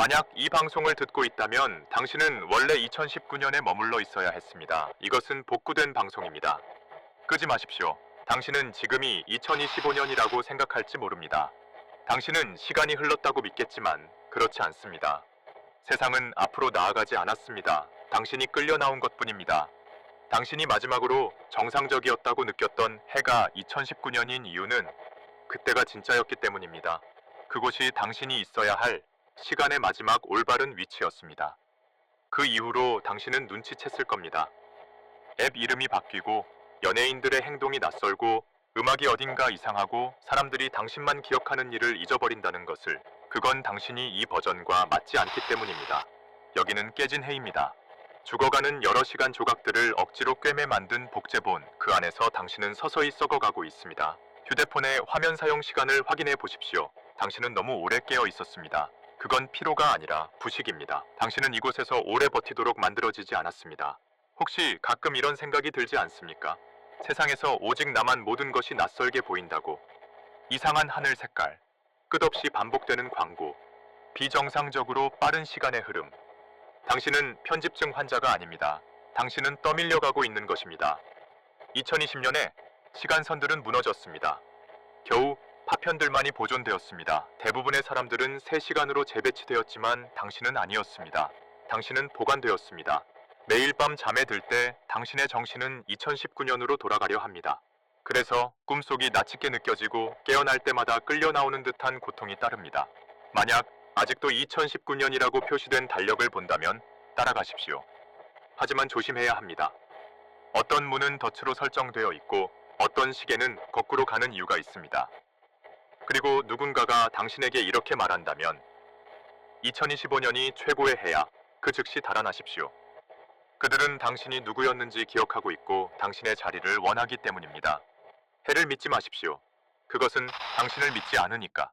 만약 이 방송을 듣고 있다면 당신은 원래 2019년에 머물러 있어야 했습니다. 이것은 복구된 방송입니다. 끄지 마십시오. 당신은 지금이 2025년이라고 생각할지 모릅니다. 당신은 시간이 흘렀다고 믿겠지만 그렇지 않습니다. 세상은 앞으로 나아가지 않았습니다. 당신이 끌려 나온 것 뿐입니다. 당신이 마지막으로 정상적이었다고 느꼈던 해가 2019년인 이유는 그때가 진짜였기 때문입니다. 그곳이 당신이 있어야 할 시간의 마지막 올바른 위치였습니다. 그 이후로 당신은 눈치챘을 겁니다. 앱 이름이 바뀌고 연예인들의 행동이 낯설고 음악이 어딘가 이상하고 사람들이 당신만 기억하는 일을 잊어버린다는 것을 그건 당신이 이 버전과 맞지 않기 때문입니다. 여기는 깨진 해입니다. 죽어가는 여러 시간 조각들을 억지로 꿰매 만든 복제본 그 안에서 당신은 서서히 썩어가고 있습니다. 휴대폰의 화면 사용 시간을 확인해 보십시오. 당신은 너무 오래 깨어 있었습니다. 그건 피로가 아니라 부식입니다. 당신은 이곳에서 오래 버티도록 만들어지지 않았습니다. 혹시 가끔 이런 생각이 들지 않습니까? 세상에서 오직 나만 모든 것이 낯설게 보인다고. 이상한 하늘 색깔, 끝없이 반복되는 광고, 비정상적으로 빠른 시간의 흐름. 당신은 편집증 환자가 아닙니다. 당신은 떠밀려가고 있는 것입니다. 2020년에 시간선들은 무너졌습니다. 겨우 파편들만이 보존되었습니다. 대부분의 사람들은 3시간으로 재배치되었지만 당신은 아니었습니다. 당신은 보관되었습니다. 매일 밤 잠에 들 때 당신의 정신은 2019년으로 돌아가려 합니다. 그래서 꿈속이 나치게 느껴지고 깨어날 때마다 끌려 나오는 듯한 고통이 따릅니다. 만약 아직도 2019년이라고 표시된 달력을 본다면 따라가십시오. 하지만 조심해야 합니다. 어떤 문은 덫으로 설정되어 있고 어떤 시계는 거꾸로 가는 이유가 있습니다. 그리고 누군가가 당신에게 이렇게 말한다면 2025년이 최고의 해야 그 즉시 달아나십시오. 그들은 당신이 누구였는지 기억하고 있고 당신의 자리를 원하기 때문입니다. 해를 믿지 마십시오. 그것은 당신을 믿지 않으니까.